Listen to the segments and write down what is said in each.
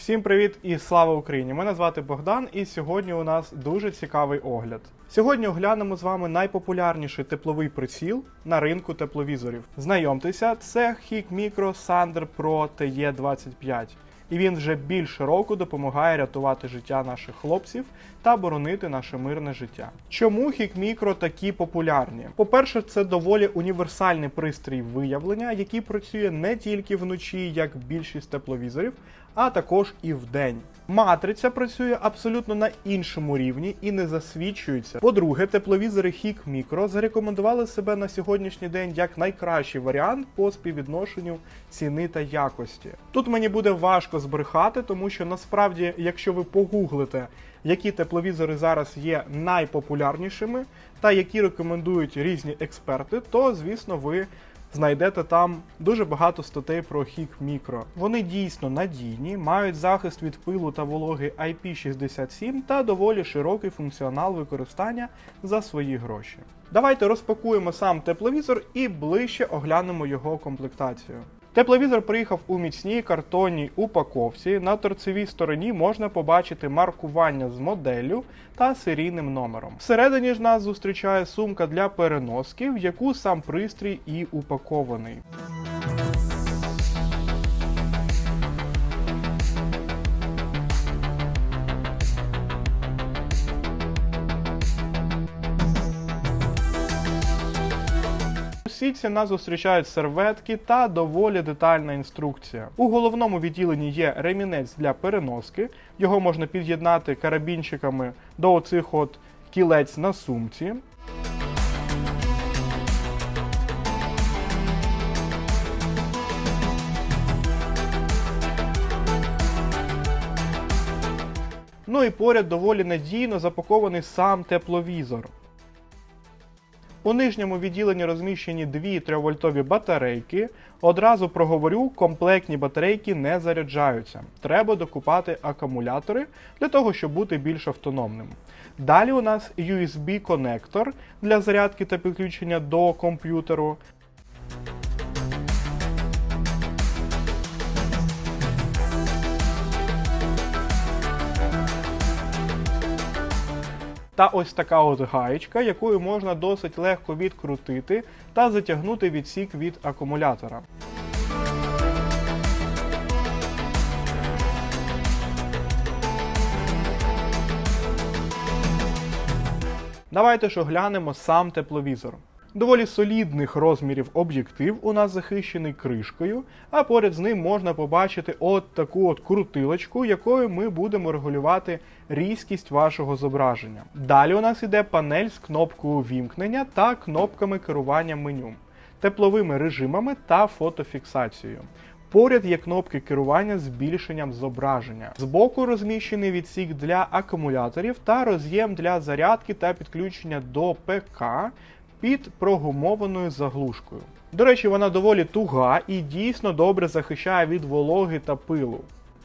Всім привіт і слава Україні! Мене звати Богдан, і сьогодні у нас дуже цікавий огляд. Сьогодні оглянемо з вами найпопулярніший тепловий приціл на ринку тепловізорів. Знайомтеся, це Hik Micro Sander Pro TE25. І він вже більше року допомагає рятувати життя наших хлопців та боронити наше мирне життя. Чому Micro такі популярні? По-перше, це доволі універсальний пристрій виявлення, який працює не тільки вночі, як більшість тепловізорів, а також і вдень. Матриця працює абсолютно на іншому рівні і не засвічується. По-друге, тепловізори Hik Micro зарекомендували себе на сьогоднішній день як найкращий варіант по співвідношенню ціни та якості. Тут мені буде важко збрехати, тому що насправді, якщо ви погуглите, які тепловізори зараз є найпопулярнішими та які рекомендують різні експерти, то звісно ви знайдете там дуже багато статей про хік мікро. Вони дійсно надійні, мають захист від пилу та вологи IP67 та доволі широкий функціонал використання за свої гроші. Давайте розпакуємо сам тепловізор і ближче оглянемо його комплектацію. Тепловізор приїхав у міцній картонній упаковці. На торцевій стороні можна побачити маркування з моделлю та серійним номером. Всередині ж нас зустрічає сумка для переноски, в яку сам пристрій і упакований. Сітці нас зустрічають серветки та доволі детальна інструкція. У головному відділенні є ремінець для переноски. Його можна під'єднати карабінчиками до оцих от кілець на сумці. Ну і поряд доволі надійно запакований сам тепловізор. У нижньому відділенні розміщені дві 3-вольтові батарейки. Одразу проговорю, комплектні батарейки не заряджаються. Треба докупати акумулятори для того, щоб бути більш автономним. Далі у нас USB-конектор для зарядки та підключення до комп'ютеру. Та ось така от гаєчка, якою можна досить легко відкрутити та затягнути відсік від акумулятора. Давайте ж оглянемо сам тепловізор. Доволі солідних розмірів об'єктив у нас захищений кришкою, а поряд з ним можна побачити от таку от крутилочку, якою ми будемо регулювати різкість вашого зображення. Далі у нас іде панель з кнопкою вімкнення та кнопками керування меню, тепловими режимами та фотофіксацією. Поряд є кнопки керування збільшенням зображення. Збоку розміщений відсік для акумуляторів та роз'єм для зарядки та підключення до ПК під прогумованою заглушкою. До речі, вона доволі туга і дійсно добре захищає від вологи та пилу.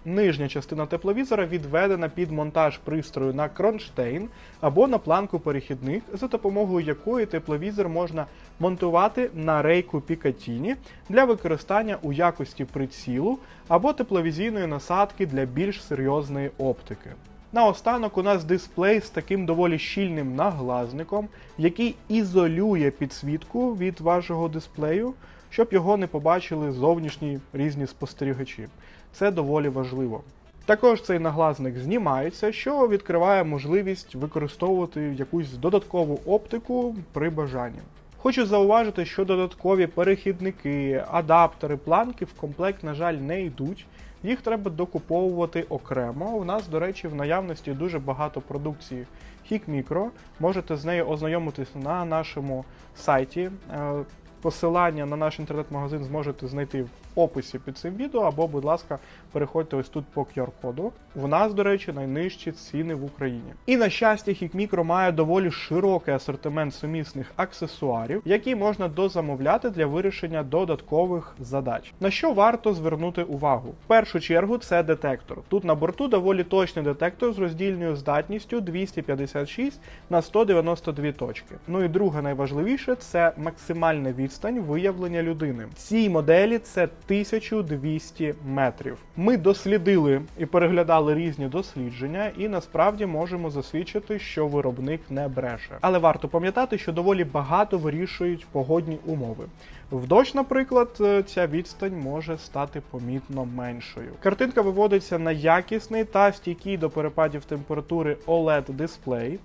Нижня частина тепловізора відведена під монтаж пристрою на кронштейн або на планку перехідних, за допомогою якої тепловізор можна монтувати на рейку Picatinny для використання у якості прицілу або тепловізійної насадки для більш серйозної оптики. Наостанок у нас дисплей з таким доволі щільним наглазником, який ізолює підсвітку від вашого дисплею, щоб його не побачили зовнішні різні спостерігачі. Це доволі важливо. Також цей наглазник знімається, що відкриває можливість використовувати якусь додаткову оптику при бажанні. Хочу зауважити, що додаткові перехідники, адаптери, планки в комплект, на жаль, не йдуть. Їх треба докуповувати окремо. У нас, до речі, в наявності дуже багато продукції Хік Micro. Можете з нею ознайомитись на нашому сайті. Е, Посилання на наш інтернет-магазин зможете знайти описі під цим відео, або, будь ласка, переходьте ось тут по QR-коду. В нас, до речі, найнижчі ціни в Україні. І на щастя, Micro має доволі широкий асортимент сумісних аксесуарів, які можна дозамовляти для вирішення додаткових задач. На що варто звернути увагу? В першу чергу це детектор. Тут на борту доволі точний детектор з роздільною здатністю 256 на 192 точки. Ну і друге найважливіше це максимальна відстань виявлення людини. Цій моделі це 1200 метрів. Ми дослідили і переглядали різні дослідження, і насправді можемо засвідчити, що виробник не бреше. Але варто пам'ятати, що доволі багато вирішують погодні умови. В дощ, наприклад, е, ця відстань може стати помітно меншою. Картинка виводиться на якісний та стійкий до перепадів температури OLED дисплей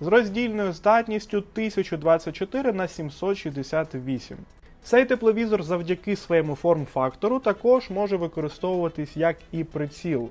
з роздільною здатністю 1024 на 768. Цей тепловізор завдяки своєму форм-фактору також може використовуватись як і приціл,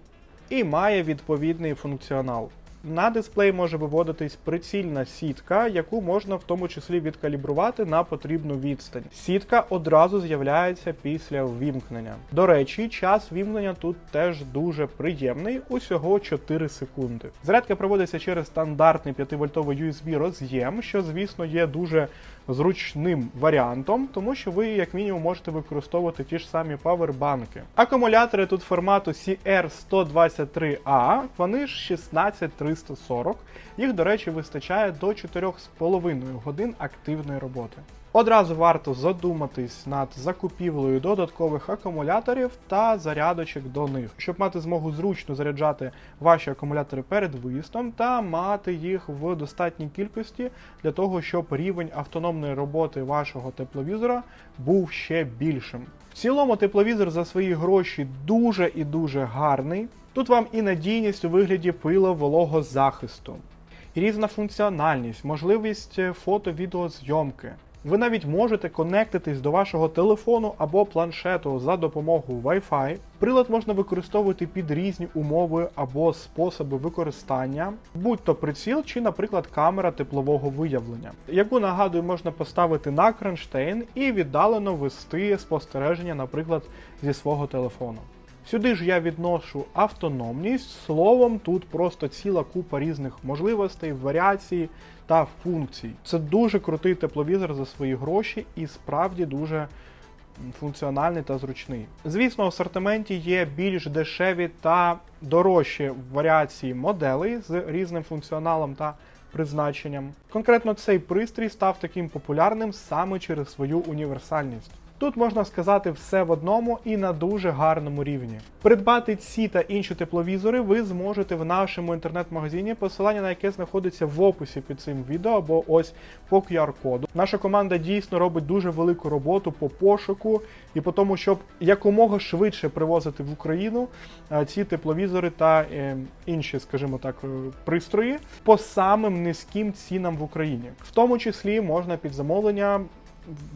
і має відповідний функціонал. На дисплей може виводитись прицільна сітка, яку можна в тому числі відкалібрувати на потрібну відстань. Сітка одразу з'являється після ввімкнення. До речі, час ввімкнення тут теж дуже приємний, усього 4 секунди. Зарядка проводиться через стандартний 5-вольтовий USB роз'єм, що, звісно, є дуже зручним варіантом, тому що ви, як мінімум, можете використовувати ті ж самі павербанки. Акумулятори тут формату CR123A, вони ж 16340. Їх, до речі, вистачає до 4,5 годин активної роботи. Одразу варто задуматись над закупівлею додаткових акумуляторів та зарядочок до них, щоб мати змогу зручно заряджати ваші акумулятори перед виїздом та мати їх в достатній кількості для того, щоб рівень автономної роботи вашого тепловізора був ще більшим. В цілому тепловізор за свої гроші дуже і дуже гарний. Тут вам і надійність у вигляді пило-вологозахисту, і різна функціональність, можливість фото-відеозйомки. Ви навіть можете конектитись до вашого телефону або планшету за допомогою Wi-Fi. Прилад можна використовувати під різні умови або способи використання, будь-то приціл чи, наприклад, камера теплового виявлення, яку нагадую можна поставити на кронштейн і віддалено вести спостереження, наприклад, зі свого телефону. Сюди ж я відношу автономність. Словом, тут просто ціла купа різних можливостей, варіацій та функцій. Це дуже крутий тепловізор за свої гроші і справді дуже функціональний та зручний. Звісно, в асортименті є більш дешеві та дорожчі варіації моделей з різним функціоналом та призначенням. Конкретно цей пристрій став таким популярним саме через свою універсальність. Тут можна сказати все в одному і на дуже гарному рівні. Придбати ці та інші тепловізори ви зможете в нашому інтернет-магазині, посилання на яке знаходиться в описі під цим відео або ось по QR-коду. Наша команда дійсно робить дуже велику роботу по пошуку і по тому, щоб якомога швидше привозити в Україну е, ці тепловізори та е, інші, скажімо так, е, пристрої по самим низьким цінам в Україні. В тому числі можна під замовлення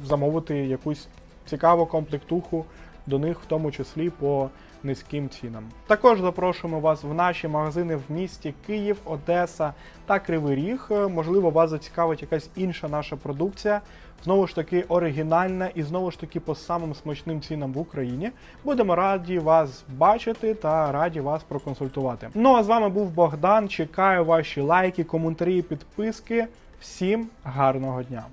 замовити якусь цікаву комплектуху до них, в тому числі по низьким цінам. Також запрошуємо вас в наші магазини в місті Київ, Одеса та Кривий Ріг. Можливо, вас зацікавить якась інша наша продукція. Знову ж таки, оригінальна і знову ж таки по самим смачним цінам в Україні. Будемо раді вас бачити та раді вас проконсультувати. Ну а з вами був Богдан. Чекаю ваші лайки, коментарі, підписки. Всім гарного дня!